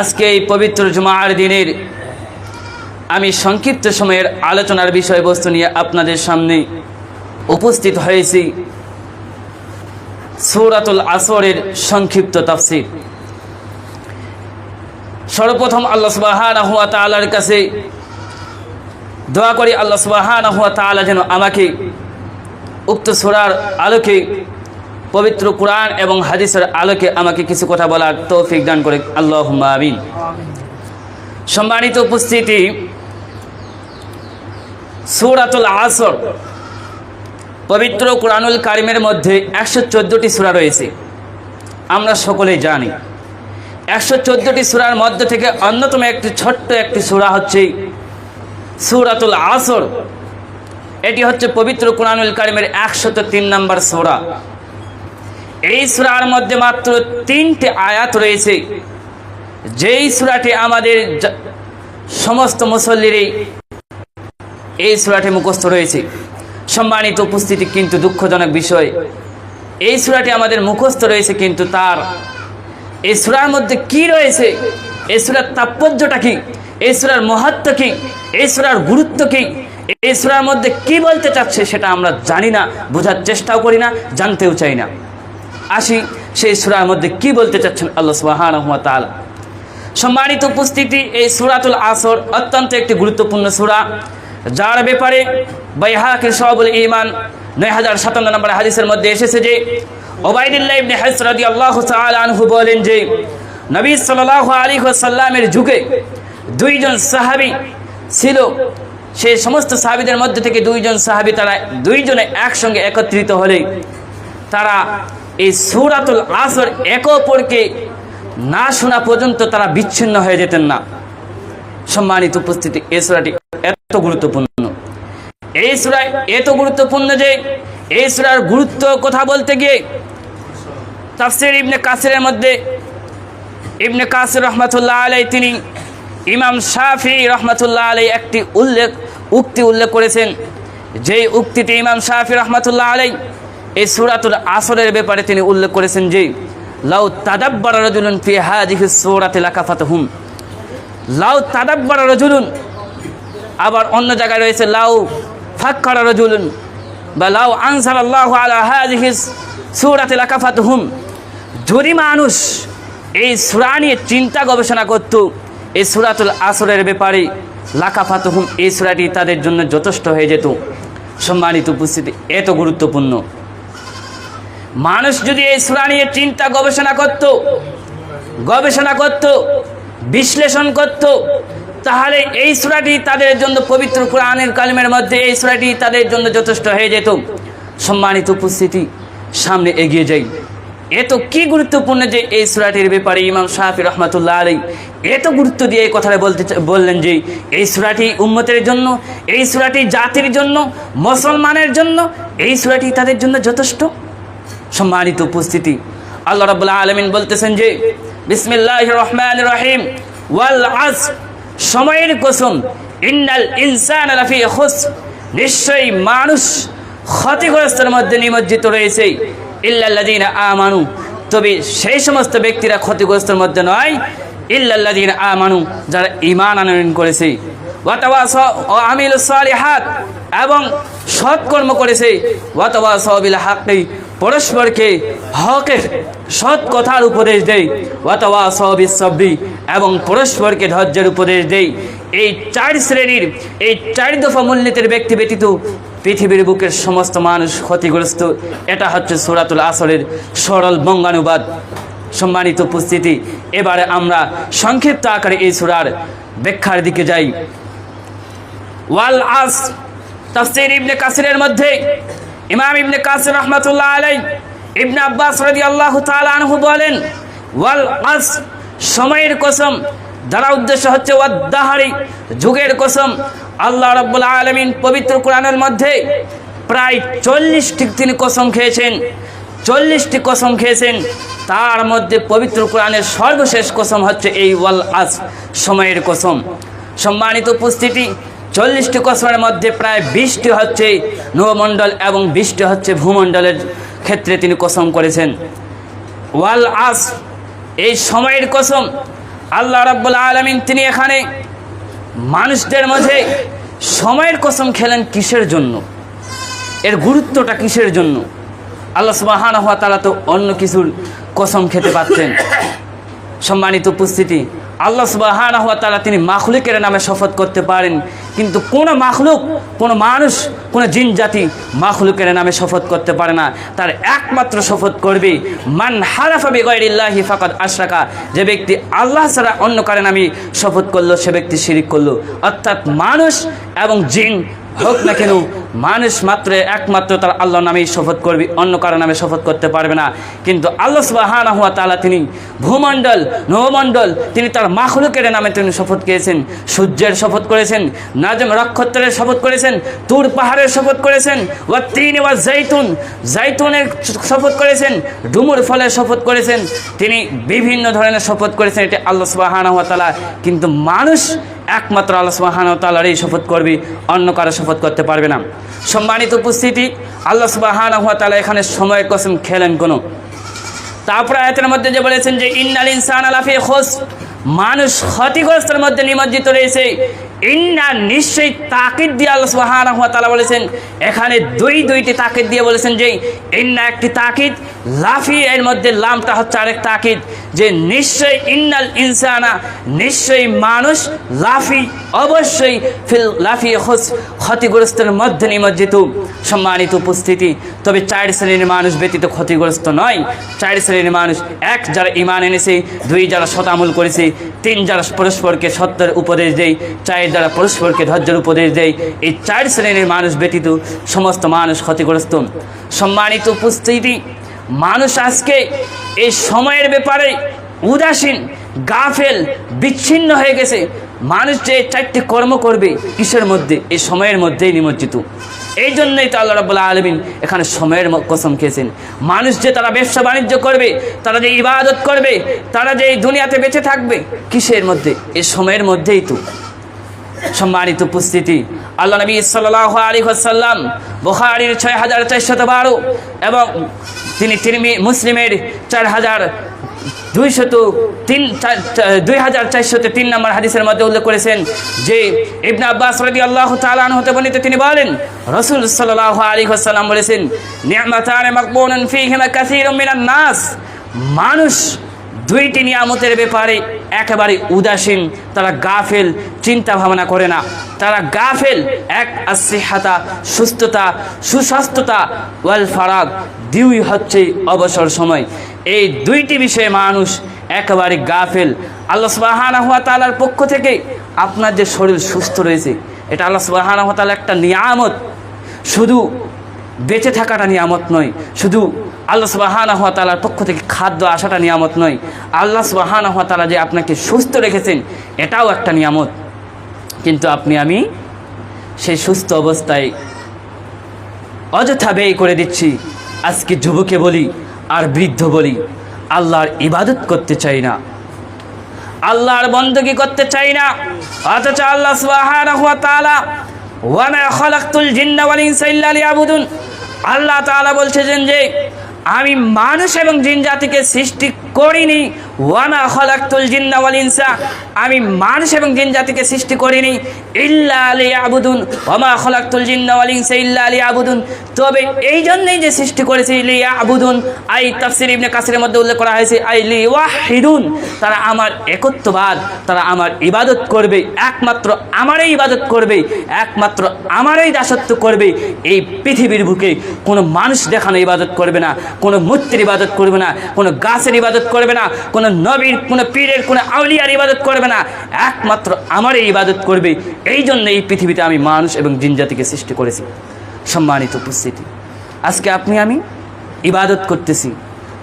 আজকে এই পবিত্র জুমার দিনের আমি সংক্ষিপ্ত সময়ের আলোচনার বিষয়বস্তু নিয়ে আপনাদের সামনে উপস্থিত হয়েছি। সৌরাতুল আসরের সংক্ষিপ্ত তাফসির। সর্বপ্রথম আল্লাহ সুবাহান হুয়া তালার কাছে দোয়া করি, আল্লাহ সুবাহান হুয়া তালা যেন আমাকে উক্ত সুরার আলোকে পবিত্র কোরআন এবং হাদিসের আলোকে আমাকে কিছু কথা বলার তৌফিক দান করে। আল্লাহ আমিন। সম্মানিত উপস্থিতি, সুরাতুল আসর, পবিত্র কোরআনুল কারিমের মধ্যে একশো চোদ্দোটি সুরা রয়েছে। আমরা সকলেই জানি, একশো চোদ্দোটি সুরার মধ্যে থেকে অন্যতম একটি ছোট্ট একটি সুরা হচ্ছে সুরাতুল আসর। এটি হচ্ছে পবিত্র কোরআনুল কারিমের একশত তিন নম্বর সুরা। এই সুরার মধ্যে মাত্র তিনটে আয়াত রয়েছে। যেই সুরাটি আমাদের সমস্ত মুসল্লিরই এই সুরাটি মুখস্থ রয়েছে। সম্মানিত উপস্থিতি কিন্তু দুঃখজনক বিষয়। এই সুরাটি আমাদের মুখস্থ রয়েছে কিন্তু তার। এই সুরার মধ্যে কি রয়েছে? এই সুরার তাৎপর্যটা কি? এই সুরার মহত্ব কি? এই সুরার গুরুত্ব কি? এই সুরার মধ্যে কি বলতে চাচ্ছে সেটা আমরা জানি না, বোঝার চেষ্টাও করি না, জানতেও চাই না। আসি, সেই সুরার মধ্যে কি বলতে চাচ্ছেন আল্লাহ সুবাহান তাআলা? সম্মানিত উপস্থিতি, এই সুরাতুল আসর অত্যন্ত একটি গুরুত্বপূর্ণ সুরা, যার ব্যাপারে বাইহাকির সবুল ইমান নয় হাজার সাতান্ন নম্বর হাদিসের মধ্যে এসেছে যে, ওবায়দুল্লাহ ইবনে হাস রাদিয়াল্লাহু তাআলা আনহু বলেন যে, নবী সাল্লাল্লাহু আলাইহি ওয়াসাল্লামের যুগে দুইজন সাহাবী ছিল। সেই সমস্ত সাহাবীদের মধ্যে থেকে দুইজন সাহাবী তারা দুইজনে একসঙ্গে একত্রিত হলে তারা এই সুরাতুল আসর একে অপরকে না শোনা পর্যন্ত তারা বিচ্ছিন্ন হয়ে যেতেন না। সম্মানিত উপস্থিতি, এই সুরাটি এত গুরুত্বপূর্ণ। এই সুরায় এত গুরুত্বপূর্ণ যে, এই সুরার গুরুত্ব কথা বলতে গিয়ে তাফসির ইবনে কাসিরের মধ্যে, ইবনে কাসির রহমতুল্লাহ আলাই তিনি ইমাম শাফি রহমতুল্লাহ আলাই একটি উল্লেখ, উক্তি উল্লেখ করেছেন। যেই উক্তিতে ইমাম শাফি রহমতুল্লাহ আলাই এই সুরাতুল আসরের ব্যাপারে তিনি উল্লেখ করেছেন যে, লাউ তাদাব্বার রজুলুন ফি হাদিহি সূরাতি লাকাফাতহুম। লাউ তাদাব্বার রজুলুন, আবার অন্য জায়গায় রয়েছে, লাউ ফাক্কার রজুলুন, বা লাউ আনসার আল্লাহ আলা হাদিহি সূরাতি লাকাফাতহুম। যদি মানুষ এই সূরা নিয়ে চিন্তা গবেষণা করত, এই সূরাতুল আসরের ব্যাপারে লাকাফাতহুম, এই সূরাটি তাদের জন্য যথেষ্ট হয়ে যেত। সম্মানিত উপস্থিতি, এত গুরুত্বপূর্ণ। মানুষ যদি এই সূরা নিয়ে চিন্তা গবেষণা করত গবেষণা করত, বিশ্লেষণ করত, তাহলে এই সূরাটি তাদের জন্য পবিত্র কোরআনের কালিমের মধ্যে এই সূরাটি তাদের জন্য যথেষ্ট হয়ে যেত। সম্মানিত উপস্থিতি, সামনে এগিয়ে যাই। এত কি গুরুত্বপূর্ণ যে এই সূরাটির ব্যাপারে ইমাম শাহি রহমতুল্লাহ আলী এত গুরুত্ব দিয়ে এই কথাটা বলতে বললেন যে এই সূরাটি উম্মতের জন্য, এই সূরাটি জাতির জন্য, মুসলমানের জন্য, এই সূরাটি তাদের জন্য যথেষ্ট। সম্মানিত উপস্থিতি। আল্লাহ রাবুল্লাহ আলমিন বলতেছেন যে বিসমিল্লাহ রহমান রহিম, ওয়াল আজ সময়ের কসম, ইন্নাল ইনসান লাফি খুস নিশ্চয়ই মানুষ ক্ষতিগ্রস্তের মধ্যে নিমজ্জিত রয়েছে। ইল্লাল্লাযীনা আমানু, তবে সেই সমস্ত ব্যক্তিরা ক্ষতিগ্রস্তের মধ্যে নয়। ইল্লাল্লাযীনা আমানু, যারা ইমান আনয়ন করেছে। আমিলু সালিহাত, এবং সৎকর্ম করেছে। ওয়াতাওয়াসাও বিল হাক্কি পরস্পরকে হকের সৎ কথার উপদেশ ওয়াতাওয়াসাও বিস সাবরি এবং পরস্পরকে ধৈর্যের উপদেশ দেয় এই চার শ্রেণির, এই চার দফা মূলনীতির ব্যক্তি ব্যতীত পৃথিবীর বুকের সমস্ত মানুষ ক্ষতিগ্রস্ত। এটা হচ্ছে সুরাতুল আসরের সরল বঙ্গানুবাদ। সম্মানিত উপস্থিতি, এবারে আমরা সংক্ষিপ্ত আকারে এই সুরার ব্যাখ্যার দিকে যাই। ওয়াল আস, তাফসীর ইবনে কাসিরের মধ্যে ইমাম ইবনে কাসির রহমাতুল্লাহ আলাই ইবনে আব্বাস রাদিয়াল্লাহু তাআলা আনহু বলেন, ওয়াল আস, সময়ের কসম দ্বারা উদ্দেশ্য হচ্ছে ওয়াদ্দাহারি যুগের কসম, আল্লাহ রাব্বুল আলমিন পবিত্র কোরআনের মধ্যে প্রায় চল্লিশটি তিনি কসম খেয়েছেন, চল্লিশটি কসম খেয়েছেন, তার মধ্যে পবিত্র কোরআনের সর্বশেষ কসম হচ্ছে এই ওয়াল আস, সময়ের কসম। সম্মানিত উপস্থিতি চল্লিশটি কসমের মধ্যে প্রায় বিশটি হচ্ছে নবমণ্ডল এবং বিশটি হচ্ছে ভূমণ্ডলের ক্ষেত্রে তিনি কসম করেছেন। ওয়াল আস, এই সময়ের কসম, আল্লাহ রাব্বুল আলমিন তিনি এখানে মানুষদের মধ্যে সময়ের কসম খেলেন কিসের জন্য? এর গুরুত্বটা কিসের জন্য? আল্লাহ সুবাহান হওয়া তারা তো অন্য কিছুর কসম খেতে পারতেন। সম্মানিত উপস্থিতি, আল্লাহ সুবাহান হওয়া তারা তিনি মাখলুকের নামে শপথ করতে পারেন কিন্তু কোনো মাখলুক, কোনো মানুষ, কোনো জিন জাতি মাখলুকের নামে শপথ করতে পারে না। তার একমাত্র শপথ করবে, মান হারাফা বেগরিল্লাহি ফাকাদ আশরাকা যে ব্যক্তি আল্লাহ ছাড়া অন্য কারণে আমি শপথ করল, সে ব্যক্তি শিরিক করল। অর্থাৎ মানুষ এবং জিন হোক না কেন, মানুষ মাত্র একমাত্র তার আল্লাহর নামেই শপথ করবে, অন্য কারও নামে শপথ করতে পারবে না। কিন্তু আল্লাহ সুবাহান হুয়া তালা তিনি ভূমণ্ডল নবমণ্ডল তিনি তার মাখলুকের নামে তিনি শপথ খেয়েছেন সূর্যের শপথ করেছেন, নাজম রক্ষত্রের শপথ করেছেন, তুর পাহাড়ের শপথ করেছেন, ওয়া তিন ওয়া জাইতুন জাইতুনের শপথ করেছেন, ডুমুর ফলের শপথ করেছেন, তিনি বিভিন্ন ধরনের শপথ করেছেন, এটি আল্লাহ সুবাহান হুয়া তালা কিন্তু মানুষ একমাত্র আল্লাহ সুবাহান তালার এই শপথ করবি, অন্য কারও শপথ করতে পারবে না। সম্মানিত উপস্থিতি, আল্লাহ সুবাহান তালা এখানে সময় কসম খেলেন কোনো। তারপরে আয়তের মধ্যে যে বলেছেন যে, ইন্নাল ইনসান আলাফি খোস মানুষ ক্ষতিগ্রস্তের মধ্যে নিমজ্জিত রয়েছে। ইন্না নিশ্চয়ই তাকিদ দিয়ে আল্লাহ সুবহানাহু ওয়া তাআলা বলেছেন, এখানে দুই দুইটি তাকিদ দিয়ে বলেছেন যে, ইন্না একটি তাকিদ, লাফি এর মধ্যে লামটা হচ্ছে আরেক তাকিদ, যে নিশ্চয়ই ইন্নাল ইনসানা, নিশ্চয়ই মানুষ লাফি, অবশ্যই ফিল লাফি খোস, ক্ষতিগ্রস্তের মধ্যে নিমজ্জিত, সম্মানিত উপস্থিতি। তবে চার শ্রেণির মানুষ ব্যতীত ক্ষতিগ্রস্ত নয়। চার শ্রেণির মানুষ, এক যারা ইমান এনেছে, দুই যারা শতামূল করেছে, তিন যারা পরস্পরকে সত্যের উপদেশ দেয়, চার যারা পরস্পরকে ধৈর্যের উপদেশ দেয়, এই চার শ্রেণির মানুষ ব্যতীত সমস্ত মানুষ ক্ষতিগ্রস্ত। সম্মানিত উপস্থিতি, মানুষ আজকে এই সময়ের ব্যাপারে উদাসীন, গাফেল, বিচ্ছিন্ন হয়ে গেছে। মানুষ যে চারটি কর্ম করবে কিসের মধ্যে? এই সময়ের মধ্যেই নিমজ্জিত। এই জন্যই তো আল্লাহ রাবুল্লাহ আলমিন এখানে সময়ের কসম খেয়েছেন। মানুষ যে তারা ব্যবসা বাণিজ্য করবে, তারা যে ইবাদত করবে, তারা যে এই দুনিয়াতে বেঁচে থাকবে, কিসের মধ্যে? এই সময়ের মধ্যেই তো। সম্মানিত উপস্থিতি। আল্লাহ নবী সাল্লাহ আলী সাল্লাম বোখারির ছয় হাজার চারশত বারো এবং তিনি তিরমি, মুসলিমের চার হাজার দুইশত তিন দুই হাজার চারশত তিন নম্বর হাদিসের মধ্যে উল্লেখ করেছেন যে ইবনা আব্বাস রদি আল্লাহ তালান হতে বর্ণিত। তিনি বলেন, রসুল সাল্লাহ আলী সাল্লাম বলেছেন, নিয়ামাতান মাকবুনুন ফীহিমা কাসীরুম মিনান নাস। মানুষ দুইটি নিয়ামতের ব্যাপারে একেবারে উদাসীন, তারা গাফেল চিন্তা ভাবনা করে না। তারা গাফেল, এক আসিহাতা সুস্থতা, সুস্বাস্থ্যতা, ওয়াল ফারাগ, দুই হচ্ছে অবসর সময়। এই দুইটি বিষয়ে মানুষ একেবারে গাফেল। আল্লাহ সুবাহানা হুয়া তালার পক্ষ থেকে আপনার যে শরীর সুস্থ রয়েছে, এটা আল্লাহ সুবাহানা হুয়া তালা একটা নিয়ামত। শুধু বেঁচে থাকাটা নিয়ামত নয়, শুধু আল্লাহ সুবাহানা তালার পক্ষ থেকে খাদ্য আসাটা নিয়ামত নয়। আল্লাহ সুবাহানা তালা যে আপনাকে সুস্থ রেখেছেন, এটাও একটা নিয়ামত। কিন্তু আপনি, আমি সেই সুস্থ অবস্থায় অযথা ব্যয় করে দিচ্ছি। আজকে যুবকে বলি আর বৃদ্ধ বলি, আল্লাহর ইবাদত করতে চাই না। আল্লাহর বন্দগি করতে চাই না। অথচ আল্লাহ সুবহানাহু ওয়া তাআলা জিন্না আল্লাহ তাআলা বলছেন যে আমি মানুষ এবং জিন জাতিকে সৃষ্টি করিনি। ওয়া মা খালাকতুল জিন্না ওয়াল ইনসা। আমি মানুষ এবং জিন জাতিকে সৃষ্টি করিনি। ইল্লা লিয়াবুদুন। ওয়া মা খালাকতুল জিন্না ওয়াল ইনসা ইল্লা লিয়াবুদুন। তবে এই জন্যই যে সৃষ্টি করেছি লিয়াবুদুন। আই তাফসির ইবনে কাসিরের মধ্যে উল্লেখ করা হয়েছে, আই লিওয়াহিদুন। তারা আমার একত্ববাদ, তারা আমার ইবাদত করবে। একমাত্র আমারই ইবাদত করবে। একমাত্র আমারই দাসত্ব করবে। এই পৃথিবীর বুকে কোনো মানুষ দেখানো ইবাদত করবে না, কোনো মূর্তির ইবাদত করবে না, কোনো গাছের ইবাদত করবে না, কোনো নবীর, কোনো পীরের, কোনো আউলিয়ার ইবাদত করবে না। একমাত্র আমারই ইবাদত করবে। এই জন্য এই পৃথিবীতে আমি মানুষ এবং জিনজাতিকে সৃষ্টি করেছি। সম্মানিত উপস্থিতি। আজকে আপনি আমি ইবাদত করতেছি।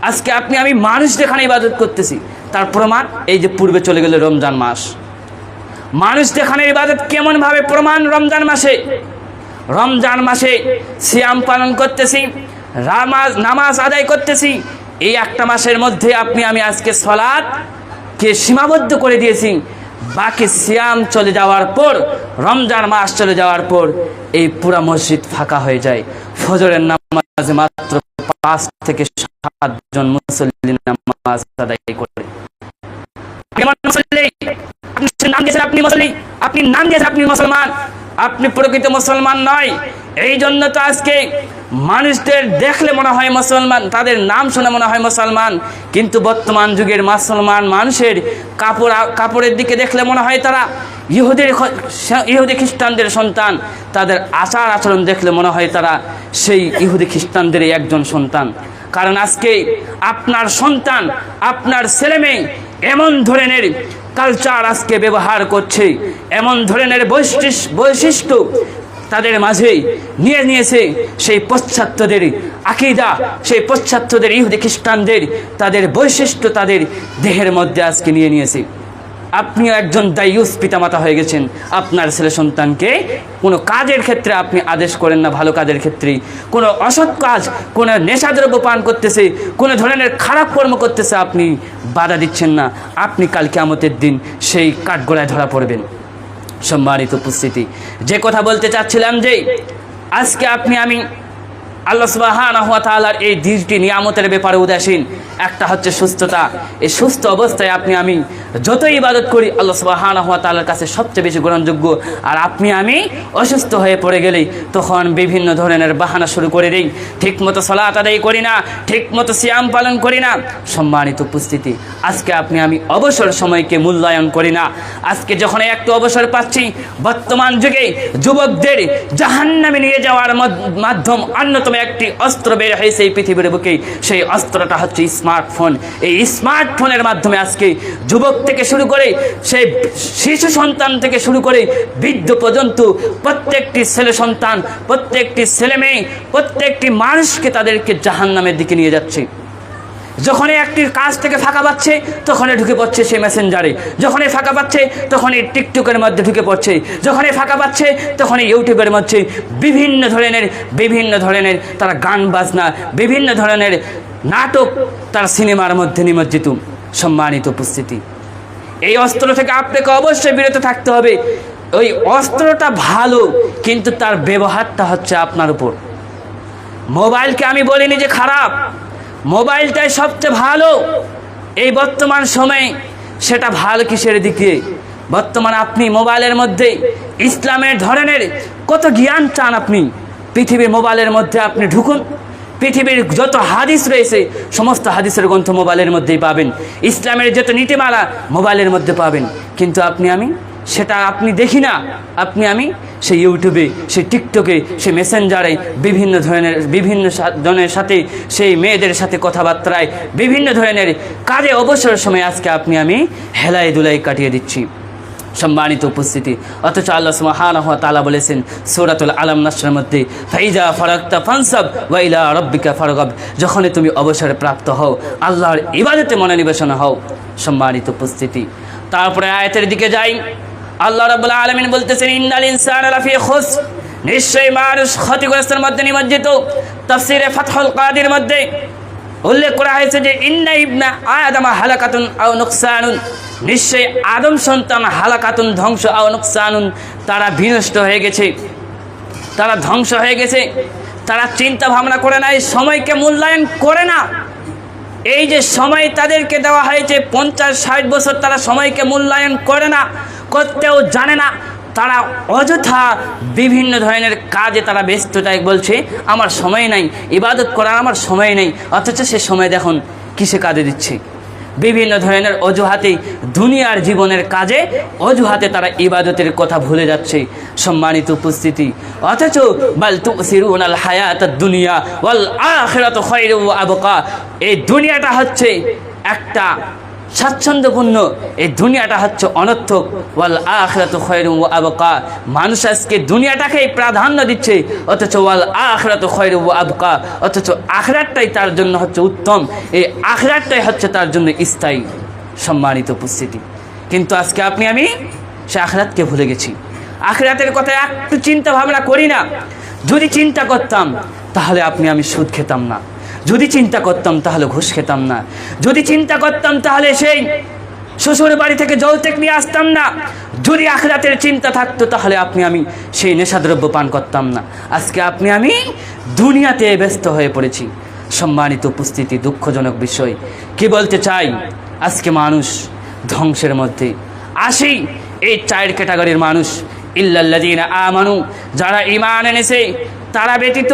আজকে আপনি আমি মানুষ দেখানে ইবাদত করতেছি। তার প্রমাণ এই যে পূর্বে চলে গেল রমজান মাস। মানুষ দেখানে ইবাদত কেমনভাবে প্রমাণ রমজান মাসে? রমজান মাসে সিয়াম পালন করতেছি রামাজ নামাজ আদায় করতেছি এই একটা মাসের মধ্যে আপনি, আমি আজকে সলাদ কে সীমাবদ্ধ করে দিয়েছি। বাকি সিয়াম চলে যাওয়ার পর, রমজান মাস চলে যাওয়ার পর এই পুরা মসজিদ ফাঁকা হয়ে যায়। ফজরের নামাজে মাত্র পাঁচ থেকে সাতজন মুসল্লি নামাজ আদায় করে। নাম আপনি আপনি নাম দিয়েছেন, আপনি মুসলমান। আপনি প্রকৃত মুসলমান নয়। এই জন্য তো আজকে মানুষদের দেখলে মনে হয় মুসলমান, তাদের নাম শুনে মনে হয় মুসলমান, কিন্তু বর্তমান যুগের মুসলমান মানুষের কাপড় কাপড়ের দিকে দেখলে মনে হয় তারা ইহুদের ইহুদি খ্রিস্টানদের সন্তান, তাদের আচার আচরণ দেখলে মনে হয় তারা সেই ইহুদি খ্রিস্টানদেরই একজন সন্তান। কারণ আজকে আপনার সন্তান, আপনার ছেলেমেয়ে এমন ধরনের কালচার আজকে ব্যবহার করছে, এমন ধরনের বৈশিষ্ট্য বৈশিষ্ট্য তাদের মাঝে নিয়ে নিয়েছে সেই পশ্চাত্যদের আকিদা, সেই পশ্চাত্যদের ইহুদি খ্রিস্টানদের, তাদের বৈশিষ্ট্য তাদের দেহের মধ্যে আজকে নিয়ে নিয়েছে। আপনিও একজন দায়ুস পিতামাতা হয়ে গেছেন। আপনার ছেলে সন্তানকে কোনো কাজের ক্ষেত্রে আপনি আদেশ করেন না, ভালো কাজের ক্ষেত্রে কোনো অসৎ কাজ, কোনো নেশাদ্রব্য পান করতেছে, কোনো ধরনের খারাপ কর্ম করতেছে, আপনি বাধা দিচ্ছেন না। আপনি কাল কেমতের দিন সেই কাঠগোড়ায় ধরা পড়বেন। সম্মানিত উপস্থিতি। যে কথা বলতে চাচ্ছিলাম যে আজকে আপনি আমি আল্লাহ তাআলার এই দুইটি নিয়ামতের ব্যাপারে উদাসীন। একটা হচ্ছে সুস্থতা। এই সুস্থ অবস্থায় আপনি, আমি যতই ইবাদত করি, আল্লাহ তাআলার কাছে সবচেয়ে বেশি গ্রহণযোগ্য। আর আপনি, আমি অসুস্থ হয়ে পড়ে গেলেই তখন বিভিন্ন ধরনের বাহানা শুরু করে দিই। ঠিকমতো সলাত আদায় করি না, ঠিকমতো সিয়াম পালন করি না। সম্মানিত উপস্থিতি, আজকে আপনি, আমি অবসর সময়কে মূল্যায়ন করি না। আজকে যখন একটু অবসর পাচ্ছি, বর্তমান যুগে যুবকদের জাহান্নামে নিয়ে যাওয়ার মাধ্যম অন্যতম একটি অস্ত্র বের হয়েছে এই পৃথিবীর বুকে, সেই অস্ত্রটা হচ্ছে স্মার্টফোন। এই স্মার্টফোনের মাধ্যমে আজকে যুবক থেকে শুরু করে, সেই শিশু সন্তান থেকে শুরু করে বৃদ্ধ পর্যন্ত প্রত্যেকটি ছেলে সন্তান, প্রত্যেকটি ছেলে মেয়ে, প্রত্যেকটি মানুষকে তাদেরকে জাহান নামের দিকে নিয়ে যাচ্ছে। যখনই একটি কাজ থেকে ফাঁকা পাচ্ছে, তখনই ঢুকে পড়ছে সেই মেসেঞ্জারে যখনই ফাঁকা পাচ্ছে, তখনই টিকটকের মধ্যে ঢুকে পড়ছে। যখনই ফাঁকা পাচ্ছে, তখনই ইউটিউবের মধ্যে বিভিন্ন ধরনের বিভিন্ন ধরনের তারা গান বাজনা, বিভিন্ন ধরনের নাটক তার সিনেমার মধ্যে নিমজ্জিত, সম্মানিত উপস্থিতি। এই অস্ত্র থেকে আপনাকে অবশ্যই বিরত থাকতে হবে। ওই অস্ত্রটা ভালো, কিন্তু তার ব্যবহারটা হচ্ছে আপনার উপর। মোবাইলকে আমি বলিনি যে খারাপ মোবাইলটাই সবচেয়ে ভালো। এই বর্তমান সময়ে সেটা ভালো কিসের দিকে? বর্তমান আপনি মোবাইলের মধ্যে ইসলামের ধরনের কত জ্ঞান চান আপনি? পৃথিবীর মোবাইলের মধ্যে আপনি ঢুকুন। পৃথিবীর যত হাদিস রয়েছে, সমস্ত হাদিসের গ্রন্থ মোবাইলের মধ্যেই পাবেন। ইসলামের যত নীতিমালা মোবাইলের মধ্যে পাবেন। কিন্তু আপনি, আমি সেটা আপনি দেখি না। আপনি, আমি সেই ইউটিউবে, সেই টিকটকে, সেই মেসেঞ্জারে বিভিন্ন ধরনের, বিভিন্ন জনের সাথে, সেই মেয়েদের সাথে কথাবার্তায় বিভিন্ন ধরনের কাজে অবসর সময় আজকে আপনি, আমি হেলাই দুলাই কাটিয়ে দিচ্ছি। সম্মানিত উপস্থিতি। অথচ আল্লাহ সুবহানাহু তালা বলেছেন, সূরাতুল আলম নাসের মধ্যে, ফাইজা ফারাকতা ফানসাব ওয়া ইলা রাব্বিকা ফারগাব। যখনই তুমি অবসরে প্রাপ্ত হও, আল্লাহর ইবাদতে মনোনিবেশন হও। সম্মানিত উপস্থিতি। তারপরে আয়াতের দিকে যাই। আল্লাহ রাব্বুল আলামিন বলতেছেন, ইন্নাল ইনসানা লাফি খুসর। নিশ্চয়ই মানুষ ক্ষতিগ্রস্তের মধ্যে নিমজ্জিত। তাফসিরে ফাতহুল কাদির মধ্যে উল্লেখ করা হয়েছে যে, ইন্না ইবনা আদমা হালাকাতুন আও নুকসানুন। নিশ্চয়ই আদম সন্তান হালাকাতুন ধ্বংস আও নুকসানুন, তারা বিনষ্ট হয়ে গেছে। তারা ধ্বংস হয়ে গেছে। তারা চিন্তা ভাবনা করে না এই সময়কে মূল্যায়ন করে না। এই যে সময় তাদেরকে দেওয়া হয়েছে, পঞ্চাশ, ষাট বছর তারা সময়কে মূল্যায়ন করে না। করতেও জানে না। তারা অযথা বিভিন্ন ধরনের কাজে তারা ব্যস্ততায় বলছে, আমার সময় নাই, ইবাদত করার আমার সময় নেই, অথচ সে সময় দেখুন কিসে কাজে দিচ্ছে? বিভিন্ন ধরনের অজুহাতে দুনিয়ার জীবনের কাজে অজুহাতে তারা ইবাদতের কথা ভুলে যাচ্ছে। সম্মানিত উপস্থিতি, অথচ, বাল তুসিরুন আল হায়াত দুনিয়া ওয়াল আবকা। এই দুনিয়াটা হচ্ছে একটা স্বাচ্ছন্দ্যপূর্ণ। এই দুনিয়াটা হচ্ছে অনর্থক। ওয়াল আখরাত খয়রু ওয়া আবকা। মানুষ আজকে দুনিয়াটাকেই প্রাধান্য দিচ্ছে, অথচ ওয়াল আখরাত খয়রু ওয়া আবকা। অথচ আখরাতটাই তার জন্য হচ্ছে উত্তম। এই আখরাতটাই হচ্ছে তার জন্য স্থায়ী। সম্মানিত উপস্থিতি। কিন্তু আজকে আপনি, আমি সে আখরাতকে ভুলে গেছি। আখরাতের কথা একটু চিন্তা ভাবনা করি না। যদি চিন্তা করতাম, তাহলে আপনি আমি সুদ খেতাম না। যদি চিন্তা করতাম তাহলে ঘুষ খেতাম না। যদি চিন্তা করতাম তাহলে সেই শ্বশুর বাড়ি থেকে যৌতুক নিয়ে আসতাম না। যদি আখরাতের চিন্তা থাকতো তাহলে আপনি আমি সেই নেশাদ্রব্য পান করতাম না। আজকে আপনি আমি দুনিয়াতে ব্যস্ত হয়ে পড়েছি। সম্মানিত উপস্থিতি, দুঃখজনক বিষয়। কি বলতে চাই? আজকে মানুষ ধ্বংসের মধ্যে। আসি এই চার ক্যাটাগরির মানুষ। ইল্লাল্লাদিন আমানু, যারা ইমান এনেছে, তারা ব্যতীত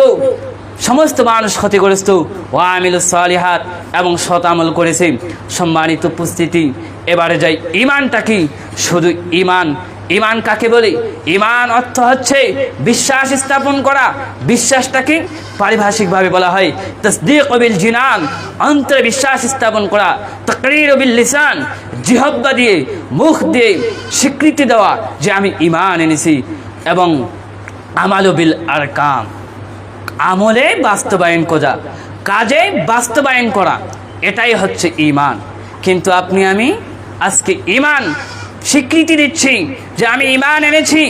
সমস্ত মানুষ ক্ষতিগ্রস্ত ও আমিল সালিহাত এবং সৎ আমল করেছে। সম্মানিত উপস্থিতি, এবারে যাই ইমানটা কি? শুধু ইমান ইমান কাকে বলে? ইমান অর্থ হচ্ছে বিশ্বাস স্থাপন করা। বিশ্বাসটাকে পারিভাষিকভাবে বলা হয় তসদিক বিল জিনান, অন্তরে বিশ্বাস স্থাপন করা। তকরির বিল লিসান, জিহব্বা দিয়ে, মুখ দিয়ে স্বীকৃতি দেওয়া যে আমি ইমান এনেছি এবং আমাল আর আরকাম। আমলে বাস্তবায়ন করা কাজে বাস্তবায়ন করা, এটাই হচ্ছে ইমান কিন্তু আপনি, আমি আজকে ইমান স্বীকৃতি দিচ্ছি যে আমি ইমান এনেছি,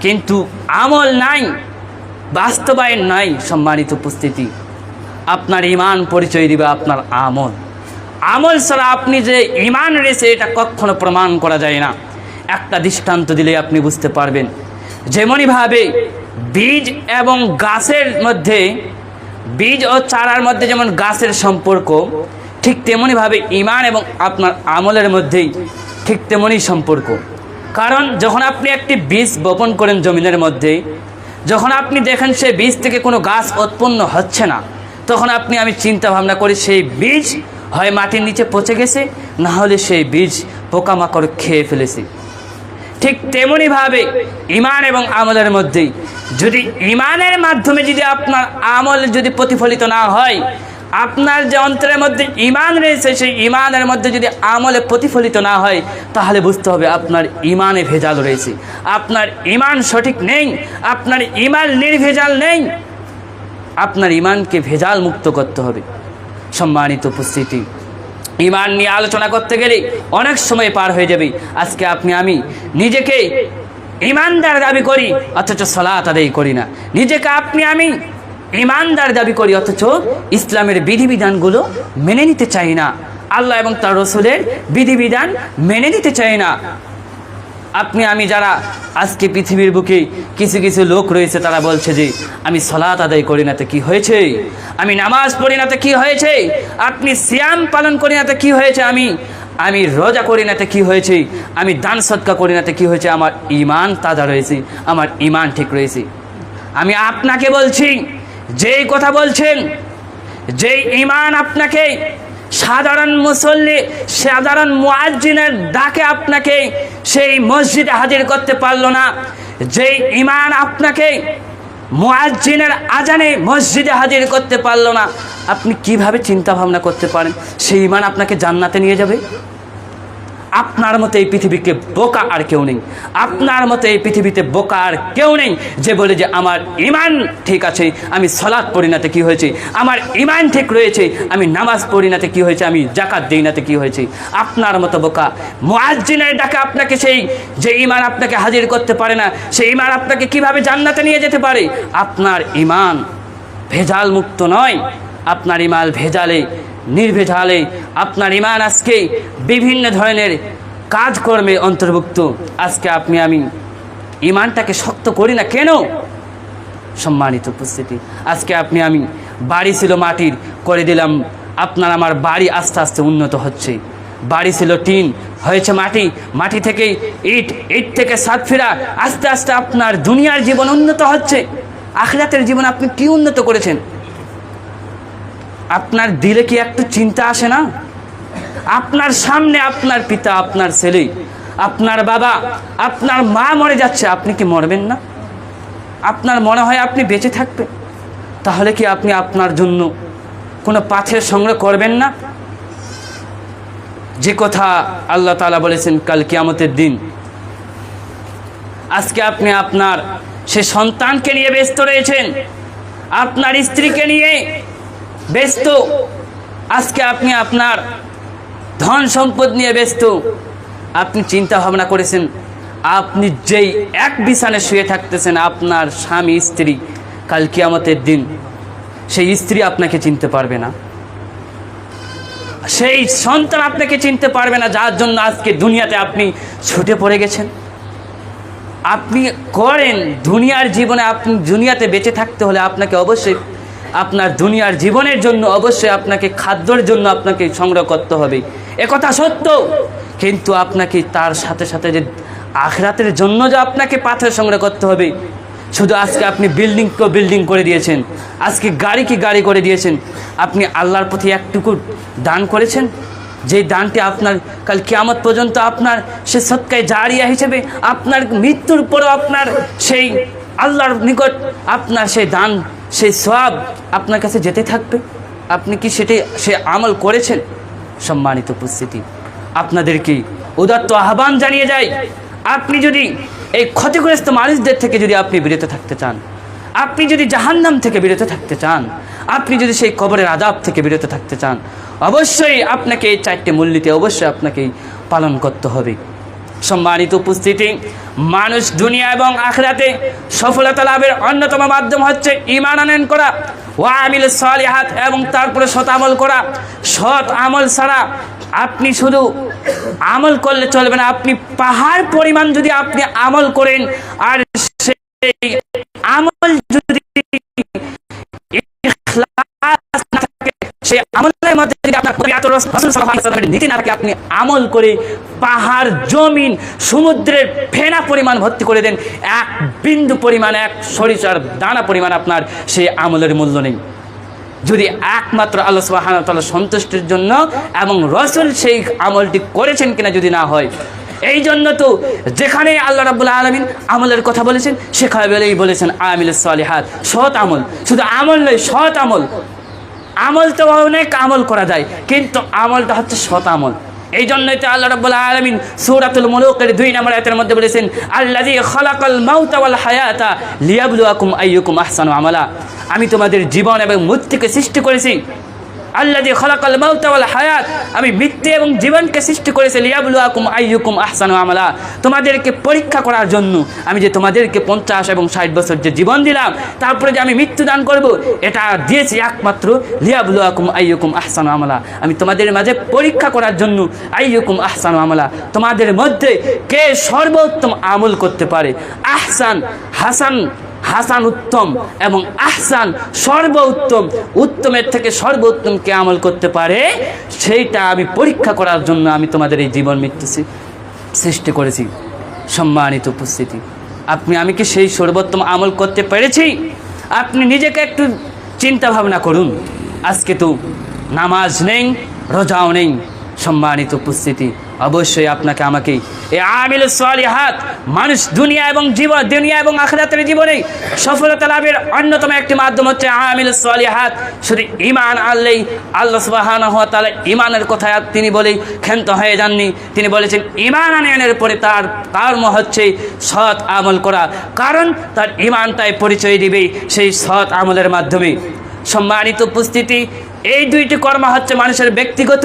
কিন্তু আমল নাই, বাস্তবায়ন নাই, সম্মানিত উপস্থিতি। আপনার ইমান পরিচয় দিবে আপনার আমল। আমল ছাড়া আপনি যে ইমান রয়েছে এটা কখনো প্রমাণ করা যায় না। একটা দৃষ্টান্ত দিলে আপনি বুঝতে পারবেন। যেমনইভাবে বীজ এবং গাছের মধ্যে, বীজ ও চারার মধ্যে যেমন গাছের সম্পর্ক, ঠিক তেমনইভাবে ইমান এবং আপনার আমলের মধ্যেই ঠিক তেমনই সম্পর্ক। কারণ যখন আপনি একটি বীজ বপন করেন জমিনের মধ্যে, যখন আপনি দেখেন সেই বীজ থেকে কোনো গাছ উৎপন্ন হচ্ছে না, তখন আপনি, আমি চিন্তা ভাবনা করি সেই বীজ হয় মাটির নিচে পচে গেছে, না হলে সেই বীজ পোকামাকড় খেয়ে ফেলেছে। ঠিক তেমনইভাবে ইমান এবং আমলের মধ্যেই যদি ইমানের মাধ্যমে যদি আপনার আমল যদি প্রতিফলিত না হয়, আপনার যে অন্তরের মধ্যে ইমান রয়েছে, সেই ইমানের মধ্যে যদি আমলে প্রতিফলিত না হয়, তাহলে বুঝতে হবে আপনার ইমানে ভেজাল রয়েছে। আপনার ইমান সঠিক নেই, আপনার ইমান নির্ভেজাল নেই, আপনার ইমানকে ভেজাল মুক্ত করতে হবে। সম্মানিত উপস্থিতি ইমান নিয়ে আলোচনা করতে গেলে অনেক সময় পার হয়ে যাবে। আজকে আপনি, আমি নিজেকে ইমানদার দাবি করি, অথচ সলাত আদায় করি না। নিজেকে আপনি, আমি ইমানদার দাবি করি, অথচ ইসলামের বিধিবিধানগুলো মেনে নিতে চাই না। আল্লাহ এবং তার রসুলের বিধিবিধান মেনে নিতে চাই না। আপনি, আমি যারা আজকে পৃথিবীর বুকে কিছু কিছু লোক রয়েছে, তারা বলছে যে, আমি সলাত আদায় করি না, তো কী হয়েছে? আমি নামাজ পড়ি না, তো কী হয়েছে? আপনি সিয়াম পালন করি না, তো কী হয়েছে? আমি আমি রোজা করি না তো কী হয়েছে? আমি দান সৎকা করি না তো কী হয়েছে? আমার ইমান তাজা রয়েছে, আমার ইমান ঠিক রয়েছে। আমি আপনাকে বলছি, যেই কথা বলছেন, যেই ইমান আপনাকে, সাধারণ মুসল্লি, সাধারণ মুয়াজ্জিনের ডাকে আপনাকে সেই মসজিদে হাজির করতে পারল না, যেই ইমান আপনাকে মুয়াজ্জিনের আজানে মসজিদে হাজির করতে পারল না। আপনি কীভাবে চিন্তা ভাবনা করতে পারেন? সেই ইমান আপনাকে জান্নাতে নিয়ে যাবে? আপনার মতো এই পৃথিবীকে বোকা আর কেউ নেই। আপনার মতো এই পৃথিবীতে বোকা আর কেউ নেই যে বলে যে আমার ইমান ঠিক আছে, আমি সলাৎ পড়ি নাতে কী হয়েছে? আমার ইমান ঠিক রয়েছে, আমি নামাজ পড়ি নাতে কী হয়েছে? আমি জাকাত দিই নাতে কী হয়েছে? আপনার মতো বোকা। মুয়াজ্জিনের ডাকে আপনাকে সেই, যে ইমান আপনাকে হাজির করতে পারে না সেই ইমান আপনাকে কীভাবে জান্নাতে নিয়ে যেতে পারে? আপনার ইমান ভেজাল মুক্ত নয়। আপনার ইমাল ভেজালে নির্ভেজালে আপনার ইমান আজকে বিভিন্ন ধরনের কাজকর্মে অন্তর্ভুক্ত। আজকে আপনি, আমি ইমানটাকে শক্ত করি না কেন? সম্মানিত উপস্থিতি। আজকে আপনি, আমি বাড়ি ছিল মাটির, করে দিলাম, আপনার আমার বাড়ি আস্তে আস্তে উন্নত হচ্ছে। বাড়ি ছিল টিন, হয়েছে মাটি। মাটি থেকে ইট ইট থেকে সাত ফেরা, আস্তে আস্তে আপনার দুনিয়ার জীবন উন্নত হচ্ছে। আখরাতের জীবন আপনি কি উন্নত করেছেন? আপনার দিলে কি একটু চিন্তা আসে না? আপনার সামনে আপনার পিতা, আপনার ছেলে, আপনার বাবা, আপনার মা মরে যাচ্ছে, আপনি কি মরবেন না? আপনার মনে হয় আপনি বেঁচে থাকবেন। তাহলে কি আপনি আপনার জন্য কোনো পাথের সংগ্রহ করবেন না? যে কথা আল্লাহ তালা বলেছেন, কাল কিয়ামতের দিন। আজকে আপনি আপনার সে সন্তানকে নিয়ে ব্যস্ত রয়েছেন, আপনার স্ত্রীকে নিয়ে ব্যস্ত। আজকে আপনি আপনার ধন সম্পদ নিয়ে ব্যস্ত। আপনি চিন্তা ভাবনা করেছেন, আপনি যেই এক বিছানে শুয়ে থাকতেছেন, আপনার স্বামী, স্ত্রী, কাল কিয়ামতের দিন সেই স্ত্রী আপনাকে চিনতে পারবে না। সেই সন্তান আপনাকে চিনতে পারবে না, যার জন্য আজকে দুনিয়াতে আপনি ছুটে পড়ে গেছেন। আপনি করেন, দুনিয়ার জীবনে আপনি, দুনিয়াতে বেঁচে থাকতে হলে আপনাকে অবশ্যই আপনার দুনিয়ার জীবনের জন্য অবশ্যই আপনাকে খাদ্যর জন্য আপনাকে সংগ্রহ করতে হবে। একথা সত্য। কিন্তু আপনাকে তার সাথে সাথে যে আখরাতের জন্য যে আপনাকে পাথর সংগ্রহ করতে হবে, শুধু আজকে আপনি বিল্ডিং তো বিল্ডিং করে দিয়েছেন। আজকে গাড়ি কি গাড়ি করে দিয়েছেন? আপনি আল্লাহর প্রতি একটুকু দান করেছেন? যে দানটি আপনার কাল কিয়ামত পর্যন্ত আপনার সে সৎকায় জারিয়া হিসেবে আপনার মৃত্যুর পরেও আপনার সেই আল্লাহর নিকট আপনার সেই দান, সেই সব আপনার কাছে যেতে থাকবে। আপনি কি সেটি, সে আমল করেছেন? সম্মানিত উপস্থিতি, আপনাদেরকে উদাত্ত আহ্বান জানিয়ে যায় আপনি যদি এই ক্ষতিগ্রস্ত মানুষদের থেকে যদি আপনি বিরত থাকতে চান, আপনি যদি জাহান্নাম থেকে বিরত থাকতে চান, আপনি যদি সেই কবরের আদাব থেকে বিরত থাকতে চান, অবশ্যই আপনাকে এই চারটে মূল্যতে অবশ্যই আপনাকে পালন করতে হবে। সম্মানিত উপস্থিতি। মানুষ দুনিয়া এবং আখরাতে সফলতা লাভের অন্যতম মাধ্যম হচ্ছে ইমান আনয়ন করা ও আমিল সালিহাত এবং তারপরে সৎ আমল করা। সৎ আমল ছাড়া আপনি শুধু আমল করলে চলবে না, আপনি পাহাড় পরিমাণ যদি আপনি আমল করেন, আর সেই আমল যদি সেই আমলের মধ্যে যদি আপনার নীতি না থাকে, আপনি আমল করে পাহাড়, জমিন, সমুদ্রের ফেনা পরিমাণ ভর্তি করে দেন, এক বিন্দু পরিমাণ, এক সরিষার দানা পরিমাণ আপনার সেই আমলের মূল্য নেই। যদি একমাত্র আল্লাহ ওয়া সন্তুষ্টির জন্য এবং রসুল সেই আমলটি করেছেন কিনা যদি না হয়, এই জন্য তো যেখানে আল্লাহ রাব্বুল আলামিন আমলের কথা বলেছেন, সেখানে বলেই বলেছেন আমিল সালিহাত, সৎ আমল। শুধু আমল নয়, সৎ আমল। আমল তো অনেক আমল করা যায়, কিন্তু আমলটা হচ্ছে সৎ আমল। এই জন্যই তো আল্লাহ রাব্বুল আলামিন সূরাতুল মুলুকের দুই নম্বর আয়াতের মধ্যে বলেছেন, আল্লাযী খালাকাল মাউতা ওয়াল হায়াতা লিয়াবলুয়াকুম আইয়ুকুম আহসানু আমালা। আমি তোমাদের জীবন এবং মৃত্যুকে সৃষ্টি করেছি আল্লাযী খালাকাল মাউতা ওয়াল হায়াত। আমি মৃত্যু এবং জীবনকে সৃষ্টি করেছি লিয়াবলুয়াকুম আইয়ুকুম আহসানু আমালা। তোমাদেরকে পরীক্ষা করার জন্য আমি যে তোমাদেরকে পঞ্চাশ এবং ষাট বছর যে জীবন দিলাম, তারপরে যে আমি মৃত্যু দান করব, এটা দিয়েছি একমাত্র লিয়াবলুয়াকুম আইয়ুকুম আহসানু আমালা। আমি তোমাদের মাঝে পরীক্ষা করার জন্য আইয়ুকুম আহসানু আমালা। তোমাদের মধ্যে কে সর্বোত্তম আমল করতে পারে? আহসান, হাসান হাসান উত্তম এবং আহসান সর্ব উত্তম উত্তমের থেকে সর্বোত্তম কে আমল করতে পারে, সেইটা আমি পরীক্ষা করার জন্য আমি তোমাদের এই জীবন মৃত্যু সৃষ্টি করেছি। সম্মানিত উপস্থিতি। আপনি, আমি কি সেই সর্বোত্তম আমল করতে পেরেছি? আপনি নিজেকে একটু চিন্তা ভাবনা করুন। আজকে তো নামাজ নেই, রোজাও নেই, সম্মানিত উপস্থিতি। অবশ্যই আপনাকে আমাকে এই আমিল সালিহাত, মানুষ দুনিয়া এবং জীবন, দুনিয়া এবং আখরাতের জীবনে সফলতা লাভের অন্যতম একটি মাধ্যম হচ্ছে আমিল সালিহাত। শুধু ইমান আনলেই আল্লাহ সুবহানাহু ওয়া তাআলা ইমানের কথা তিনি বলেই ক্ষান্ত হয়ে যাননি। তিনি বলেছেন ইমান আনয়নের পরে তার কর্ম হচ্ছে সৎ আমল করা। কারণ তার ইমানটাই পরিচয় দিবে সেই সৎ আমলের মাধ্যমে। সম্মানিত উপস্থিতি এই দুইটি কর্ম হচ্ছে মানুষের ব্যক্তিগত।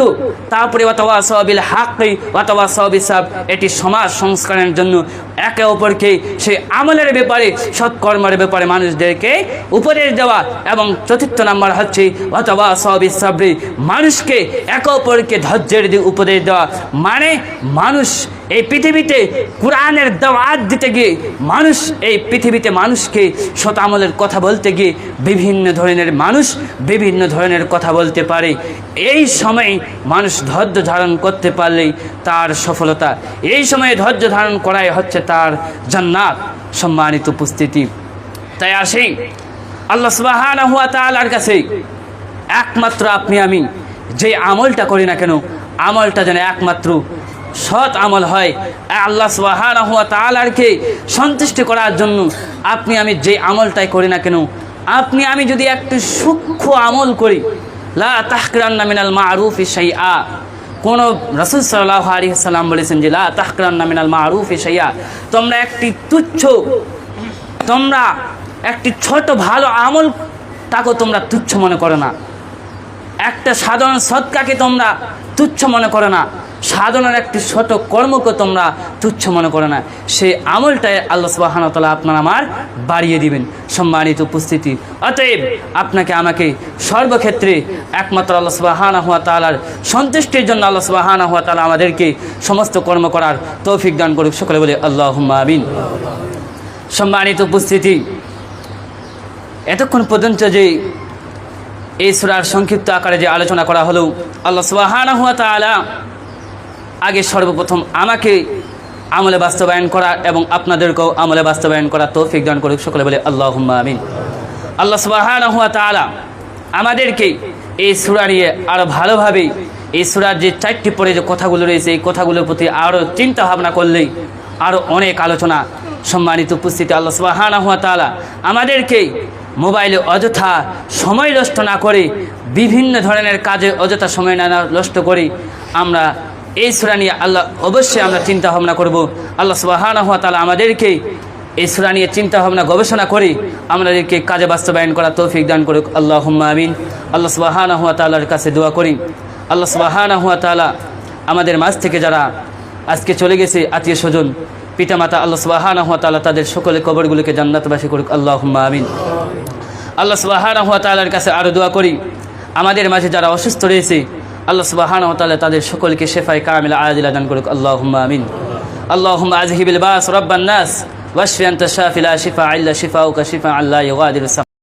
তারপরে অথবা সবিল হাক অথবা সবি এটি সমাজ সংস্কারের জন্য একে অপরকে সেই আমলের ব্যাপারে, সৎকর্মের ব্যাপারে মানুষদেরকে উপদেশ দেওয়া এবং চতুর্থ নাম্বার হচ্ছে, অথবা সবি সাবরি, মানুষকে একে অপরকে ধৈর্যের দিয়ে উপদেশ দেওয়া। মানে মানুষ এই পৃথিবীতে কোরআনের দাওয়াত দিতে গিয়ে, মানুষ এই পৃথিবীতে মানুষকে সৎ আমলের কথা বলতে গিয়ে বিভিন্ন ধরনের মানুষ বিভিন্ন ধরনের কথা বলতে পারে। এই সময়ে মানুষ ধৈর্য ধারণ করতে পারলেই তার সফলতা। এই সময়ে ধৈর্য ধারণ করাই হচ্ছে তার জান্নাত সম্মানিত উপস্থিতি। তাই আসেই আল্লাহ সুবহানাহু ওয়া তাআলার কাছে একমাত্র আপনি আমি, যে আমলটা করি না কেন, আমলটা যেন একমাত্র সৎ আমল হয়। আল্লাহ সুবহানাহু ওয়া তাআলাকে সন্তুষ্টি করার জন্য আপনি আমি যে আমলটাই করি না কেন, আপনি আমি যদি একটু সূক্ষ্ম আমল করি, লা তাহকিরান্না মিনাল মারুফ শাইআ কোন রসুল সাল্লাহ আলী সাল্লাম বলেছেন যে, লা তাহকরান নামিনাল মারুফ শাইআ। তোমরা একটি তুচ্ছ, তোমরা একটি ছোট ভালো আমল তাকে তোমরা তুচ্ছ মনে করো না। একটা সাধারণ সৎকাকে তোমরা তুচ্ছ মনে করো না। সাধারণ একটি ছোট কর্মকে তোমরা তুচ্ছ মনে করো না। সেই আমলটাই আল্লাহ সুবাহান তালা আপনার আমার বাড়িয়ে দিবেন। সম্মানিত উপস্থিতি। অতএব আপনাকে, আমাকে সর্বক্ষেত্রে একমাত্র আল্লাহ সুবাহানা হুয়া তালার সন্তুষ্টির জন্য আল্লাহ সুবাহানা হুয়া তালা আমাদেরকে সমস্ত কর্ম করার তৌফিক দান করুক। সকলে বলে আল্লাহ আমিন। সম্মানিত উপস্থিতি। এতক্ষণ পর্যন্ত যে এই সুরার সংক্ষিপ্ত আকারে যে আলোচনা করা হলো, আল্লাহ সুবাহানা হুয়া তালা আগে সর্বপ্রথম আমাকে আমলে বাস্তবায়ন করা এবং আপনাদেরকেও আমলে বাস্তবায়ন করা তৌফিক দান করুক। সকলে বলে আল্লাহ আমিন। আল্লাহ তালা আমাদেরকে এই সুরা নিয়ে আরও ভালোভাবে এই সুরার যে চারটি পরে যে কথাগুলো রয়েছে, এই কথাগুলোর প্রতি আরও চিন্তা ভাবনা করলেই আরও অনেক আলোচনা সম্মানিত উপস্থিতি। আল্লাহ সুবাহানা হুয়া তালা আমাদেরকে মোবাইলে অযথা সময় নষ্ট না করে বিভিন্ন ধরনের কাজে অযথা সময় না নষ্ট করে আমরা এই সুরা নিয়ে আল্লাহ অবশ্যই আমরা চিন্তা ভাবনা করব। আল্লাহ সুবাহানা হুয়া তালা আমাদেরকে এই সুরা নিয়ে চিন্তা ভাবনা গবেষণা করে আমাদেরকে কাজে বাস্তবায়ন করা তৌফিক দান করুক। আল্লাহ আমিন। আল্লাহ সুবাহানা হুয়া তালার কাছে দোয়া করি। আল্লাহ সুবাহানা হুয়া তালা আমাদের মাঝ থেকে যারা আজকে চলে গেছে, আত্মীয় স্বজন, পিতামাতা, আল্লাহ সুবাহানা হুয়া তালা তাদের সকলে কবরগুলোকে জান্নাতবাসী করুক। আল্লাহ আমিন। আল্লাহ সুবাহানা হুয়া তালার কাছে আরও দোয়া করি। আমাদের মাঝে যারা অসুস্থ রয়েছে আল্লাহ সুবাহান তালা তাদের সকলকে শেফাই কামিল আয়াদিলা দান করুক। আল্লাহ আমিন। আল্লাহ আজহিবিল বাস রব্বান্নাস ওয়াশফি আন্তা শাফিলা শিফা আল্লাহ শিফা উকা শিফা আল্লাহ ইউগাদির